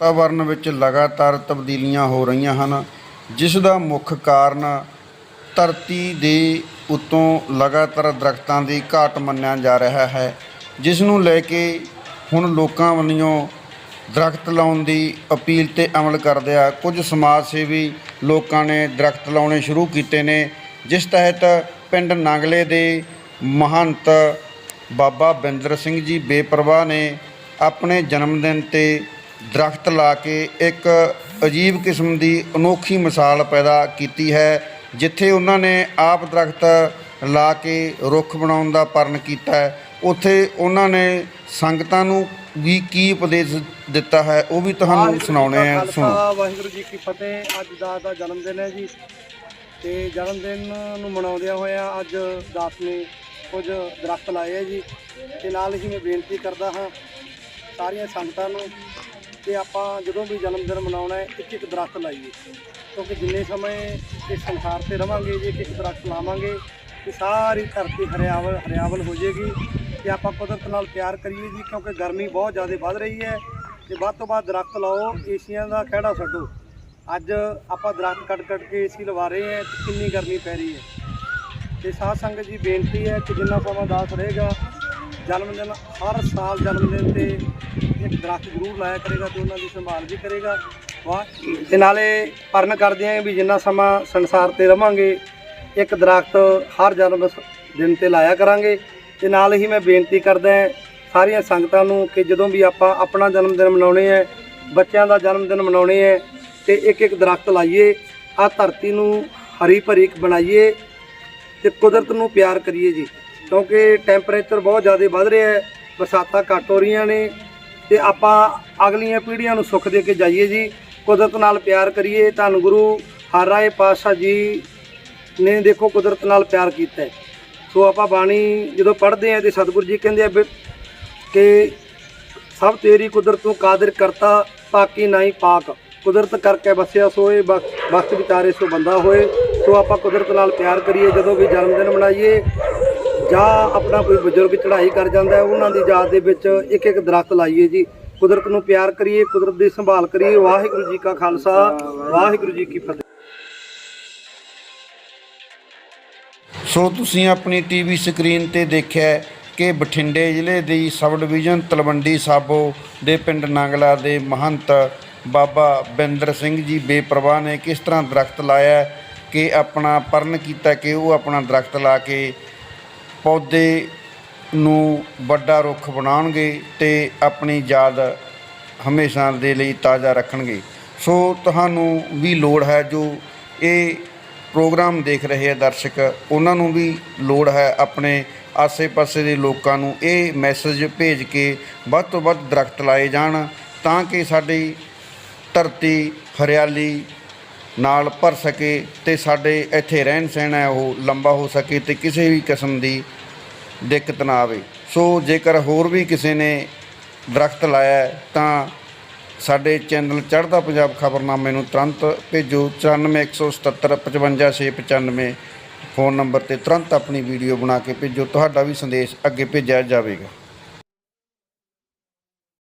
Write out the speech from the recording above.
ਵਾਤਾਵਰਨ ਵਿੱਚ ਲਗਾਤਾਰ ਤਬਦੀਲੀਆਂ ਹੋ ਰਹੀਆਂ ਹਨ, ਜਿਸ ਦਾ ਮੁੱਖ ਕਾਰਨ ਧਰਤੀ ਦੇ ਉੱਤੋਂ ਲਗਾਤਾਰ ਦਰਖਤਾਂ ਦੀ ਘਾਟ ਮੰਨਿਆ ਜਾ ਰਿਹਾ ਹੈ, ਜਿਸ ਨੂੰ ਲੈ ਕੇ ਹੁਣ ਲੋਕਾਂ ਵੱਲੋਂ ਦਰਖਤ ਲਾਉਣ ਦੀ ਅਪੀਲ ਤੇ ਅਮਲ ਕਰਦਿਆਂ ਕੁਝ ਸਮਾਜ ਸੇਵੀ ਲੋਕਾਂ ਨੇ ਦਰਖਤ ਲਾਉਣੇ ਸ਼ੁਰੂ ਕੀਤੇ ਨੇ, ਜਿਸ ਤਹਿਤ ਪਿੰਡ ਨਾਗਲੇ ਦੇ ਮਹੰਤ ਬਾਬਾ ਬਿੰਦਰ ਸਿੰਘ ਜੀ ਬੇਪਰਵਾਹ ਨੇ ਆਪਣੇ ਜਨਮ ਦਿਨ ਤੇ ਦਰਖਤ ਲਾ ਕੇ ਇੱਕ ਅਜੀਬ ਕਿਸਮ ਦੀ ਅਨੋਖੀ ਮਿਸਾਲ ਪੈਦਾ ਕੀਤੀ ਹੈ ਜਿੱਥੇ ਉਹਨਾਂ ਨੇ ਆਪ ਦਰਖਤ ਲਾ ਕੇ ਰੁੱਖ ਬਣਾਉਣ ਦਾ ਪਰਨ ਕੀਤਾ ਹੈ। ਉੱਥੇ ਉਹਨਾਂ ਨੇ ਸੰਗਤਾਂ ਨੂੰ ਵੀ ਕੀ ਉਪਦੇਸ਼ ਦਿੱਤਾ ਹੈ ਉਹ ਵੀ ਤੁਹਾਨੂੰ ਸੁਣਾਉਣੇ ਆ ਸੁਣੋ। ਵਾਹਿਗੁਰੂ ਜੀ ਕੀ ਫਤਿਹ। ਅੱਜ ਦਾਸ ਦਾ ਜਨਮ ਦਿਨ ਹੈ ਜੀ ਤੇ ਜਨਮ ਦਿਨ ਨੂੰ ਮਨਾਉਂਦਿਆਂ ਹੋਇਆਂ ਅੱਜ ਦਾਸ ਨੇ ਕੁਝ ਦਰਖਤ ਲਾਏ ਹੈ ਜੀ। ਤੇ ਨਾਲ ਹੀ ਮੈਂ ਬੇਨਤੀ ਕਰਦਾ ਹਾਂ ਸਾਰੀਆਂ ਸੰਗਤਾਂ ਨੂੰ ਕਿ ਆਪਾਂ ਜਦੋਂ ਵੀ ਜਨਮ ਦਿਨ ਮਨਾਉਣਾ ਹੈ ਇੱਕ ਇੱਕ ਦਰਖਤ ਲਾਈਏ। ਕਿਉਂਕਿ ਜਿੰਨੇ ਸਮੇਂ ਇਸ ਸੰਸਾਰ ਤੇ ਰਵਾਂਗੇ, ਜੇ ਇੱਕ ਇੱਕ ਦਰਖਤ ਲਾਵਾਂਗੇ, ਤੇ ਸਾਰੀ ਧਰਤੀ ਹਰਿਆਵਲ ਹਰਿਆਵਲ ਹੋ ਜਾਏਗੀ। ਤੇ ਆਪਾਂ ਕੁਦਰਤ ਨਾਲ ਪਿਆਰ ਕਰੀਏ ਜੀ, ਕਿਉਂਕਿ ਗਰਮੀ ਬਹੁਤ ਜ਼ਿਆਦਾ ਵੱਧ ਰਹੀ ਹੈ। ਤੇ ਵੱਧ ਤੋਂ ਵੱਧ ਦਰਖਤ ਲਾਓ, ਏਸੀਆਂ ਦਾ ਕਿਹੜਾ ਛੱਡੋ। ਅੱਜ ਆਪਾਂ ਦਰਖਤ ਕੱਟ ਕੱਟ ਕੇ ਏਸੀ ਲਵਾ ਰਹੇ ਹਾਂ, ਤੇ ਕਿੰਨੀ ਗਰਮੀ ਪੈ ਰਹੀ ਹੈ। ਤੇ ਸਾਧ ਸੰਗਤ ਜੀ, ਬੇਨਤੀ ਹੈ ਕਿ ਜਿੰਨਾ ਸਮਾਂ ਦਾਸ ਰਹੇਗਾ ਜਨਮ ਦਿਨ ਹਰ ਸਾਲ ਜਨਮ ਦਿਨ ਤੇ ਇੱਕ ਦਰਖਤ ਜ਼ਰੂਰ ਲਾਇਆ ਕਰੇਗਾ ਤੇ ਉਹਨਾਂ ਦੀ ਸੰਭਾਲ ਵੀ ਕਰੇਗਾ। ਵਾਹ। ਤੇ ਨਾਲੇ ਪਰਨ ਕਰਦੇ ਆਂ ਵੀ ਜਿੰਨਾ ਸਮਾਂ ਸੰਸਾਰ ਤੇ ਰਵਾਂਗੇ, ਇੱਕ ਦਰਖਤ ਹਰ ਜਨਮ ਦਿਨ ਤੇ ਲਾਇਆ ਕਰਾਂਗੇ। ਤੇ ਨਾਲ ਹੀ ਮੈਂ ਬੇਨਤੀ ਕਰਦਾ ਸਾਰੀਆਂ ਸੰਗਤਾਂ ਨੂੰ ਕਿ ਜਦੋਂ ਵੀ ਆਪਾਂ ਆਪਣਾ ਜਨਮ ਦਿਨ ਮਨਾਉਣੇ ਹੈ ਬੱਚਿਆਂ ਦਾ ਜਨਮ ਦਿਨ ਮਨਾਉਣੇ ਹੈ ਤੇ ਇੱਕ ਇੱਕ ਦਰਖਤ ਲਾਈਏ ਆ ਧਰਤੀ ਨੂੰ ਹਰੀ ਭਰੀ ਬਣਾਈਏ, ਤੇ ਕੁਦਰਤ ਨੂੰ ਪਿਆਰ ਕਰੀਏ ਜੀ। ਕਿਉਂਕਿ ਟੈਂਪਰੇਚਰ ਬਹੁਤ ਜ਼ਿਆਦਾ ਵੱਧ ਰਿਹਾ ਹੈ, ਬਰਸਾਤਾਂ ਘੱਟ ਹੋ ਰਹੀਆਂ ਨੇ, ਤੇ ਆਪਾਂ ਅਗਲੀਆਂ ਪੀੜ੍ਹੀਆਂ ਨੂੰ ਸੁੱਖ ਦੇ ਕੇ ਜਾਈਏ ਜੀ, ਕੁਦਰਤ ਨਾਲ ਪਿਆਰ ਕਰੀਏ। ਧੰਨ ਗੁਰੂ ਹਰ ਰਾਏ ਪਾਤਸ਼ਾਹ ਜੀ ਨੇ ਦੇਖੋ ਕੁਦਰਤ ਨਾਲ ਪਿਆਰ ਕੀਤਾ ਸੋ ਆਪਾਂ ਬਾਣੀ ਜਦੋਂ ਪੜ੍ਹਦੇ ਹਾਂ ਤੇ ਸਤਿਗੁਰੂ ਜੀ ਕਹਿੰਦੇ ਆ ਵੀ ਕਿ ਸਭ ਤੇਰੀ ਕੁਦਰਤ ਤੋਂ ਕਾਦਰ ਕਰਤਾ, ਪਾਕੀ ਨਹੀਂ ਪਾਕ। ਕੁਦਰਤ ਕਰਕੇ ਵਸਿਆ ਸੋਏ ਵਕਤ ਵਿਚਾਰੇ ਸੋ ਬੰਦਾ ਹੋਏ। ਸੋ ਆਪਾਂ ਕੁਦਰਤ ਨਾਲ ਪਿਆਰ ਕਰੀਏ, ਜਦੋਂ ਵੀ ਜਨਮ ਦਿਨ ਮਨਾਈਏ ਜਾਂ ਆਪਣਾ ਕੋਈ ਬਜ਼ੁਰਗ ਚੜ੍ਹਾਈ ਕਰ ਜਾਂਦਾ ਹੈ, ਉਹਨਾਂ ਦੀ ਯਾਦ ਦੇ ਵਿੱਚ ਇੱਕ ਇੱਕ ਦਰਖਤ ਲਾਈਏ ਜੀ। ਕੁਦਰਤ ਨੂੰ ਪਿਆਰ ਕਰੀਏ, ਕੁਦਰਤ ਦੀ ਸੰਭਾਲ ਕਰੀਏ। ਵਾਹਿਗੁਰੂ ਜੀ ਕਾ ਖਾਲਸਾ, ਵਾਹਿਗੁਰੂ ਜੀ ਕੀ ਫਤਿਹ। ਸੋ ਤੁਸੀਂ ਆਪਣੀ ਟੀਵੀ ਸਕਰੀਨ ਤੇ ਦੇਖਿਆ ਕਿ ਬਠਿੰਡੇ ਜ਼ਿਲ੍ਹੇ ਦੀ ਸਬ ਡਿਵੀਜ਼ਨ ਤਲਵੰਡੀ ਸਾਬੋ ਦੇ ਪਿੰਡ ਨਾਂਗਲਾ ਦੇ ਮਹੰਤ ਬਾਬਾ ਬਿੰਦਰ ਸਿੰਘ ਜੀ ਬੇਪਰਵਾਹ ਨੇ ਕਿਸ ਤਰ੍ਹਾਂ ਦਰਖਤ ਲਾਇਆ ਕਿ ਆਪਣਾ ਪਰਨ ਕੀਤਾ ਕਿ ਉਹ ਆਪਣਾ ਦਰਖਤ ਲਾ ਕੇ ਪੌਦੇ ਨੂੰ ਵੱਡਾ ਰੁੱਖ ਬਣਾਉਣਗੇ ਤੇ ਆਪਣੀ ਯਾਦ ਹਮੇਸ਼ਾ ਦੇ ਲਈ ਤਾਜ਼ਾ ਰੱਖਣਗੇ। ਸੋ ਤੁਹਾਨੂੰ ਵੀ ਲੋੜ ਹੈ ਜੋ ਇਹ ਪ੍ਰੋਗਰਾਮ ਦੇਖ ਰਹੇ ਆ ਦਰਸ਼ਕ, ਉਹਨਾਂ ਨੂੰ ਵੀ ਲੋੜ ਹੈ ਆਪਣੇ ਆਸੇ-ਪਾਸੇ ਦੇ ਲੋਕਾਂ ਨੂੰ ਇਹ ਮੈਸੇਜ ਭੇਜ ਕੇ ਵੱਧ ਤੋਂ ਵੱਧ ਦਰਖਤ ਲਾਏ ਜਾਣ ਤਾਂ ਕਿ ਸਾਡੀ ਧਰਤੀ ਹਰਿਆਲੀ ਨਾਲ ਭਰ ਸਕੇ ਤੇ ਸਾਡੇ ਇੱਥੇ ਰਹਿਣ ਸਹਿਣ ਹੈ, ਉਹ ਲੰਬਾ ਹੋ ਸਕੇ ਤੇ ਕਿਸੇ ਵੀ ਕਿਸਮ ਦੀ ਦਿੱਕਤ ਨਾ ਆਵੇ। ਸੋ ਜੇਕਰ ਹੋਰ ਵੀ ਕਿਸੇ ਨੇ ਦਰਖਤ ਲਾਇਆ ਤਾਂ ਸਾਡੇ ਚੈਨਲ ਚੜ੍ਹਦਾ ਪੰਜਾਬ ਖਬਰਨਾਮੇ ਨੂੰ ਤੁਰੰਤ ਭੇਜੋ। 9417 55695 ਫੋਨ ਨੰਬਰ ਤੇ ਤੁਰੰਤ ਆਪਣੀ ਵੀਡੀਓ ਬਣਾ ਕੇ ਭੇਜੋ। ਤੁਹਾਡਾ ਵੀ ਸੰਦੇਸ਼ ਅੱਗੇ ਭੇਜਿਆ ਜਾਵੇਗਾ।